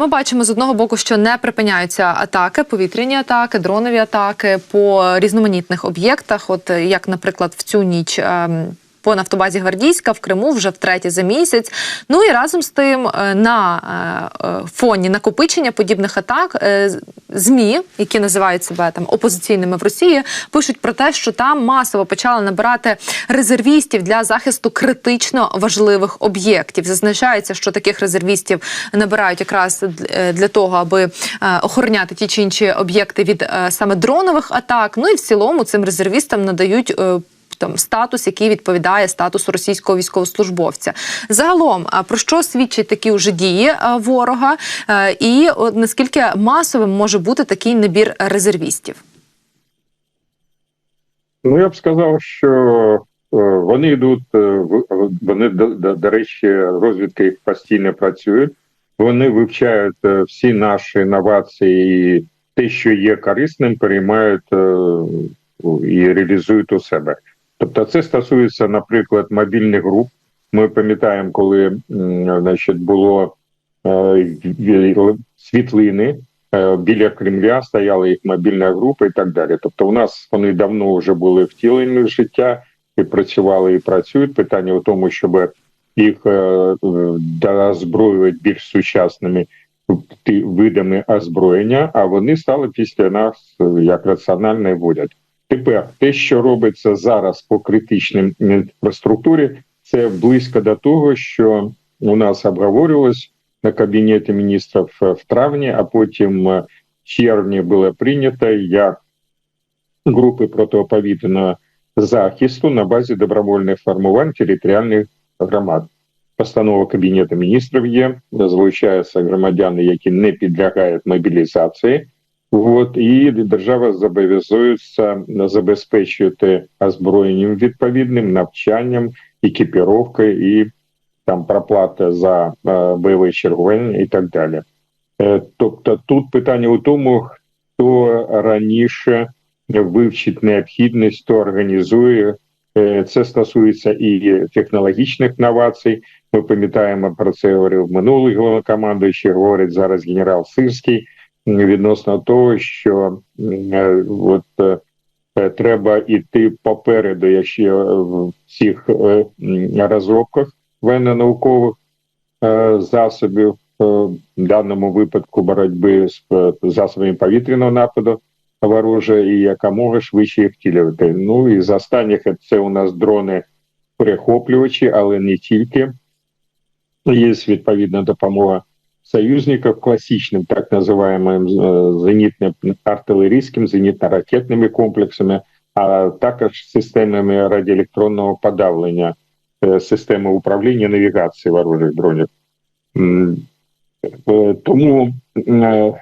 Ми бачимо з одного боку, що не припиняються атаки, повітряні атаки, дронові атаки по різноманітних об'єктах. От як, наприклад, в цю ніч. ем, По нафтобазі Гвардійська в Криму вже втретє за місяць. Ну і разом з тим е, на е, е, фоні накопичення подібних атак змі, які називають себе там опозиційними в Росії, пишуть про те, що там масово почали набирати резервістів для захисту критично важливих об'єктів. Зазначається, що таких резервістів набирають якраз для того, аби охороняти ті чи інші об'єкти від саме дронових атак. Ну і в цілому цим резервістам надають. Там статус, який відповідає статусу російського військовослужбовця, загалом а про що свідчать такі вже дії ворога, Е, і наскільки масовим може бути такий набір резервістів? Ну, я б сказав, що е, вони йдуть, е, вони, до, речі, розвідка їх постійно працює. Вони вивчають всі наші інновації і те, що є корисним, переймають і реалізують у себе. Тобто, це стосується, наприклад, мобільних груп. Ми пам'ятаємо, коли значить, було е, світлини Е, біля Кремля стояла їх мобільна група і так далі. Тобто, у нас вони давно вже були втілені в життя і працювали і працюють. Питання в тому, щоб їх е, е, більш сучасними видами озброєння, а вони стали після нас як раціонально водять. Тепер те, що робиться зараз по критичним інфраструктурі, це близько до того, що у нас обговорювалось на кабінеті міністрів е, в травні, а потім е, в червні було прийнято як групи протиповітряного захисту на базі добровольних формувань територіальних громад. Постанова Кабінету міністрів є, залучаються громадяни, які не підлягають мобілізації. От і держава зобов'язується забезпечувати озброєнням відповідним навчанням, екіпіровкою і там проплата за е, бойове чергування і так далі. Е, тобто, тут питання у тому, хто раніше вивчить необхідність, хто організує. Е, Це стосується і технологічних новацій. Ми пам'ятаємо про це говорив минулий головнокомандуючий, говорить зараз генерал Сирський відносно того, що е, от е, треба йти попереду, якщо в цих е, розробках воєнно-наукових е, засобів, е, в даному випадку боротьби з е, засобами повітряного нападу ворожа і якомога швидше їх втілювати. Ну і з останніх це у нас дрони перехоплювачі, але не тільки. Є відповідна допомога союзників класичним, так називаємо зенітно-артилерійським, зенітно-ракетними комплексами, а також системами радіоелектронного подавлення е, системи управління навігації ворожих дронів. Е, Тому ну,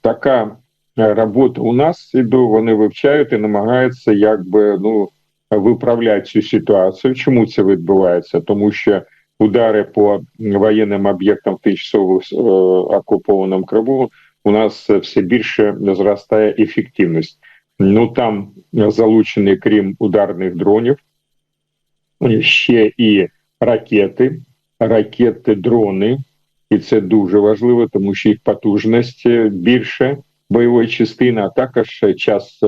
така робота у нас іде, вони вивчають і намагаються якби ну виправляти цю ситуацію. Чому це відбувається? Тому що удари по воєнним об'єктам в е, окупованому Криму у нас все більше зростає ефективність. Ну там залучені, крім ударних дронів, ще і ракети, ракети, дрони, і це дуже важливо, тому що їх потужність більше бойової частини, а також час е,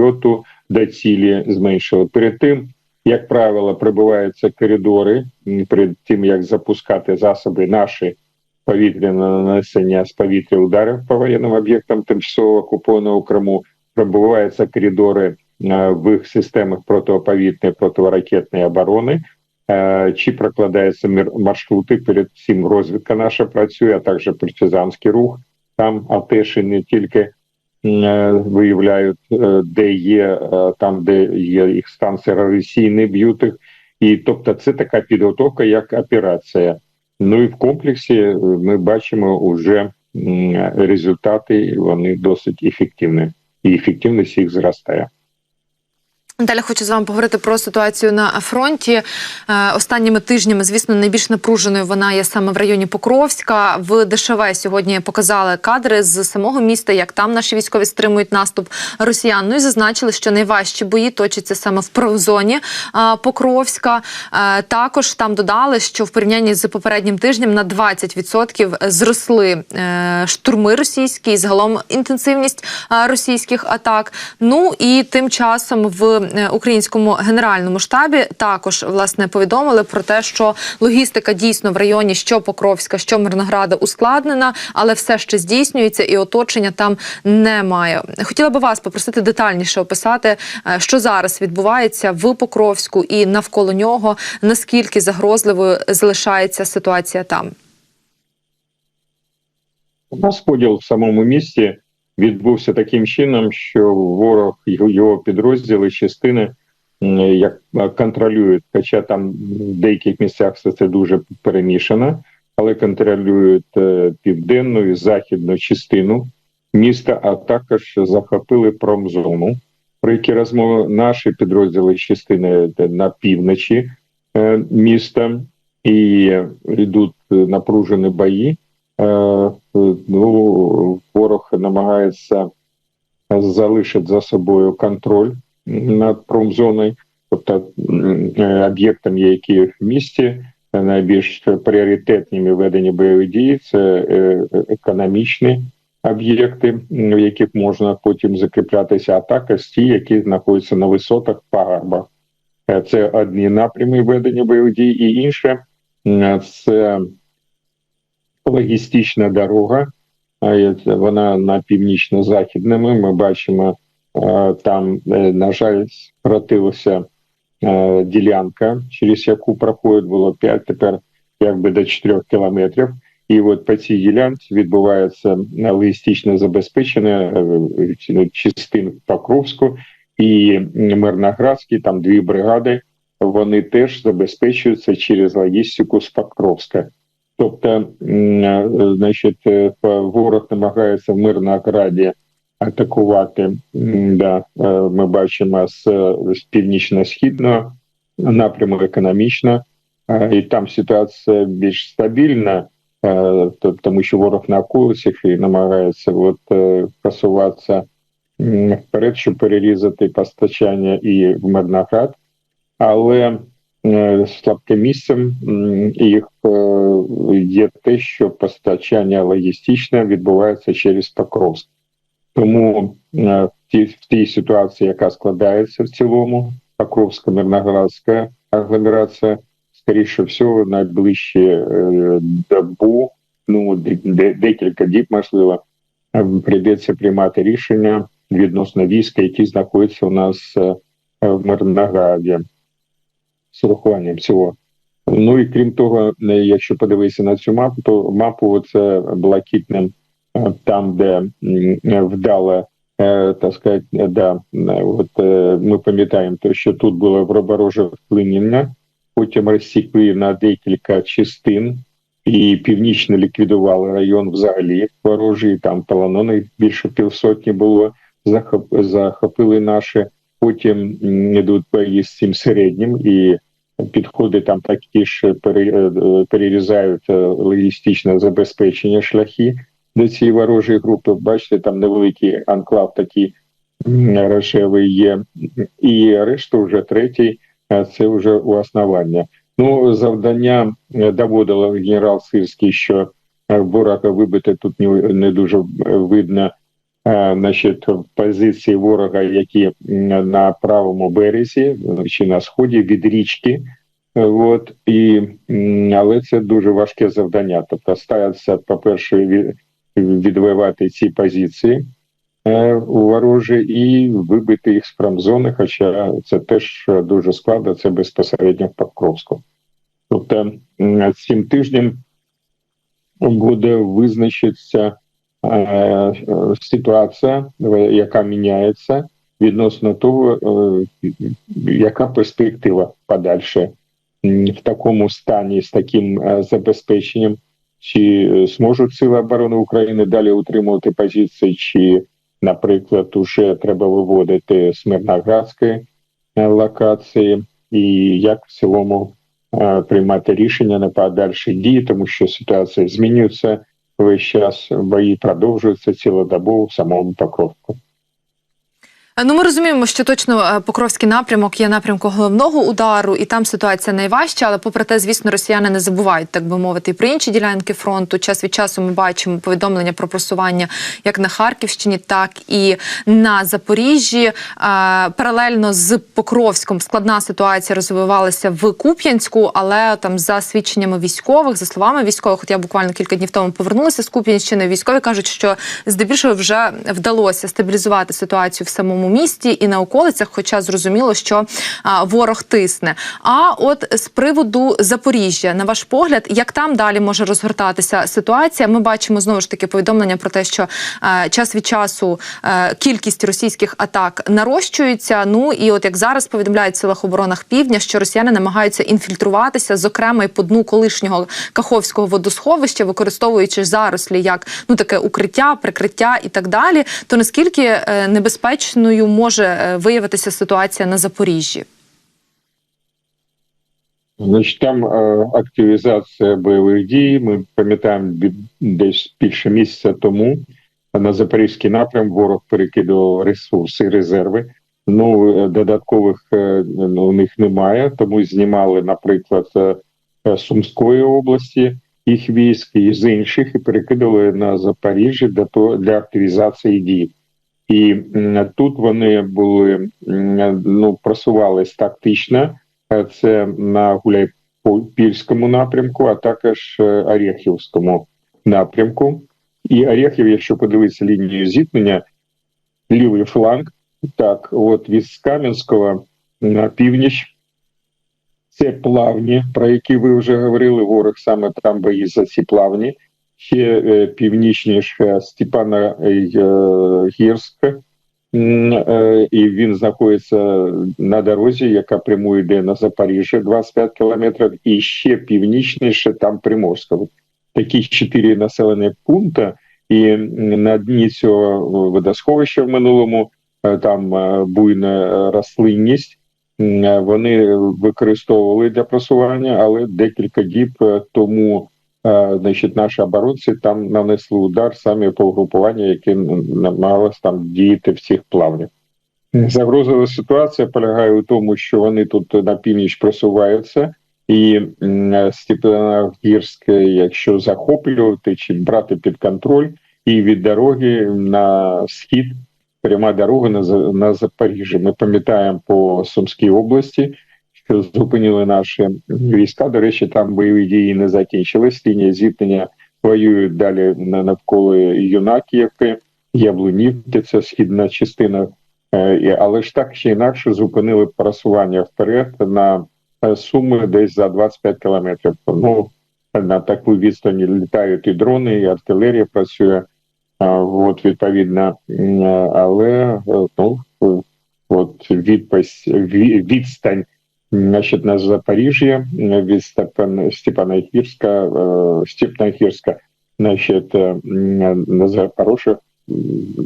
льоту до цілі зменшили. Перед тим, як правило, прибуваються коридори перед тим, як запускати засоби наші повітряне нанесення з повітря ударів по воєнним об'єктам тимчасово окупованого Криму, пробуваються коридори е, в їх системах протиповітряної протиракетної оборони. Е, Чи прокладаються маршрути перед цим розвідка наша працює, а також партизанський рух. Там а теж і не тільки виявляють, е, де є е, там, де є їх станції революційні, б'ють їх. І тобто, це така підготовка, як операція. Ну і в комплексі е, ми бачимо вже результати, вони досить ефективні, і ефективність їх зростає. Далі хочу з вами поговорити про ситуацію на фронті. Е, Останніми тижнями, звісно, найбільш напруженою вона є саме в районі Покровська. В ДШВ сьогодні показали кадри з самого міста, як там наші військові стримують наступ росіян. Ну і зазначили, що найважчі бої точаться саме в промзоні е, Покровська. Е, Також там додали, що в порівнянні з попереднім тижнем на 20% зросли штурми російські, і загалом інтенсивність російських атак. Ну і тим часом в українському генеральному штабі також власне повідомили про те, що логістика дійсно в районі що Покровська, що Мирнограда ускладнена, але все ще здійснюється, і оточення там немає. Хотіла би вас попросити детальніше описати, е, що зараз відбувається в Покровську і навколо нього, наскільки загрозливою залишається ситуація там. Розподіл в самому місті відбувся таким чином, що ворог його, підрозділи, частини як контролюють, хоча там в деяких місцях все це дуже перемішано, але контролюють е, південну і західну частину міста, а також захопили промзону. Про які розмови наші підрозділи частини на півночі е, міста і йдуть е, напружені бої. Е, ну, ворог намагається залишити за собою контроль над промзоною, тобто е, об'єктами, які в місті е, найбільш пріоритетними ведення бойових дій, це економічні об'єкти, в яких можна потім закріплятися, а також ті, які знаходяться на висотах пагорбах. Е, Це одні напрями ведення бойових дій, і інше це логістична дорога. Вона на північно-західному. Ми бачимо е, там, е, на жаль, скоротилася е, ділянка, через яку проходить було 5, тепер якби до 4 кілометрів. І от по цій ділянці відбувається логістичне забезпечення е, частин Покровську і Мирноградський, там дві бригади. Вони теж забезпечуються через логістику з Покровська. Тобто, е, значить, е, ворог намагається в Мирнограді атакувати. Да, е, ми бачимо з, з північно-східного напряму економічно, і там ситуація більш стабільна, тому що ворог на околицях і намагається от, просуватися вперед, щоб перерізати постачання і в Мирноград. Але слабким місцем їх е, є те, що постачання логістичне відбувається через Покровськ. Тому е, в тій, в тій ситуації, яка складається в цілому, Покровська Мирноградська агломерація, скоріше всього, найближчі е, добу, ну де, де- декілька діб, можливо, е, прийдеться приймати рішення відносно війська, які знаходяться у нас е, в Мирнограді з урахуванням цього. Ну і крім того, е, якщо подивитися на цю мапу, то мапу це блакитним, е, там, де е, вдало, е, так сказати, е, да, от ми пам'ятаємо, що тут було вороже вклинення, потім розсікли на декілька частин. І північно ліквідували район взагалі ворожий, там полонених більше півсотні було, захоп, захопили наші Потім йдуть бої цим середнім, і підходи там такі ж е, перерізають е, логістичне забезпечення шляхи до цієї ворожої групи. Бачите, там невеликий анклав такий рожевий є. І решта вже третій, це вже у основання. Ну, завдання е, доводило генерал Сирський, що ворога вибити тут не, дуже видно значить, позиції ворога, які на правому березі е, чи на сході від річки. Е, От і але це дуже важке завдання. Тобто ставиться, по-перше, від- відвоювати ці позиції е, ворожі і вибити їх з промзони, хоча це теж е, дуже складно, це безпосередньо в Покровську. Тобто цим тижнем буде визначитися е, е, ситуація, е, яка міняється відносно того, е, яка перспектива подальше в такому стані з таким е, забезпеченням, чи зможуть сили оборони України далі утримувати позиції, чи, наприклад, уже треба виводити з Мирноградської локації, і як в цілому приймати рішення на подальші дії, тому що ситуація змінюється весь час. Бої продовжуються цілодобово в самому Покровську. Ну, ми розуміємо, що точно е, Покровський напрямок є напрямком головного удару, і там ситуація найважча. Але попри те, звісно, росіяни не забувають, так би мовити, і про інші ділянки фронту. Час від часу ми бачимо повідомлення про просування як на Харківщині, так і на Запоріжжі. Е, Паралельно з Покровськом складна ситуація розвивалася в Куп'янську, але там за свідченнями військових, за словами військових, я буквально кілька днів тому повернулася з Куп'янщини. Військові кажуть, що здебільшого вже вдалося стабілізувати ситуацію в самому місті і на околицях, хоча зрозуміло, що ворог тисне. А от з приводу Запоріжжя, на ваш погляд, як там далі може розгортатися ситуація? Ми бачимо знову ж таки повідомлення про те, що час від часу кількість російських атак нарощується. Ну і от як зараз повідомляють в силах оборонах півдня, що росіяни намагаються інфільтруватися, зокрема і по дну колишнього каховського водосховища, використовуючи зарослі як ну таке укриття, прикриття і так далі. То наскільки е, небезпечною може е, виявитися ситуація на Запоріжжі? Значить, там е, активізація бойових дій. Ми пам'ятаємо десь більше місяця тому на запорізький напрям ворог перекидував ресурси, резерви. Ну е, додаткових е, ну, у них немає, тому знімали, наприклад, е, е, Сумської області їх військ і з інших, і перекидали на Запоріжжя для для активізації дій. І тут вони були ну просувались тактично. Е, Це на Гуляйпільському напрямку, а також е, Орєхівському напрямку. І Орєхів, якщо подивитися лінію зіткнення, лівий фланг, так, от від Кам'янського на північ. Це плавні, про які ви вже говорили. Ворог саме там бої за ці плавні. Ще е, північніше Степана е, Гірська, е, і він знаходиться на дорозі, яка прямує йде на Запоріжжя 25 кілометрів, і ще північніше там Приморська. Такі чотири населені пункти, і на дні цього водосховища в минулому там буйна рослинність. Вони використовували для просування, але декілька діб тому значить, наші оборонці там нанесли удар саме по угрупуванню, яке намагалось там діяти в цих плавнях. Загрозова ситуація полягає у тому, що вони тут на північ просуваються, і м, якщо захоплювати чи брати під контроль, і від дороги на схід пряма дорога на, на Запоріжжя. Ми пам'ятаємо по Сумській області, зупинили наші війська. До речі, там бойові дії не закінчились. Лінія зіткнення воюють далі на- навколо Юнакіївки, Яблунівки, це східна частина. Е, Але ж так чи інакше зупинили просування вперед на е, суми десь за 25 кілометрів. Ну на таку відстані літають і дрони, і артилерія працює. От відповідно, але е, ну от відпись відстань значить, на Запоріжжя від Степан Степаногірська, е, Степногірська, значить, на Запоріжжя м,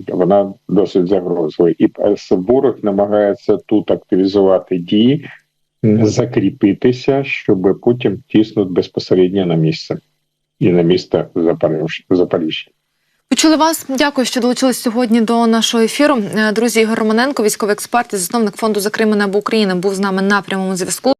вона досить загрозлива. І ворог намагається тут активізувати дії, закріпитися, щоб потім тиснути безпосередньо на місце і на місто Запоріжжя. Почули вас. Дякую, що долучились сьогодні до нашого ефіру. Е, Друзі, Ігор Романенко, військовий експерт і засновник фонду «За Крим або небо України, був з нами на прямому зв'язку.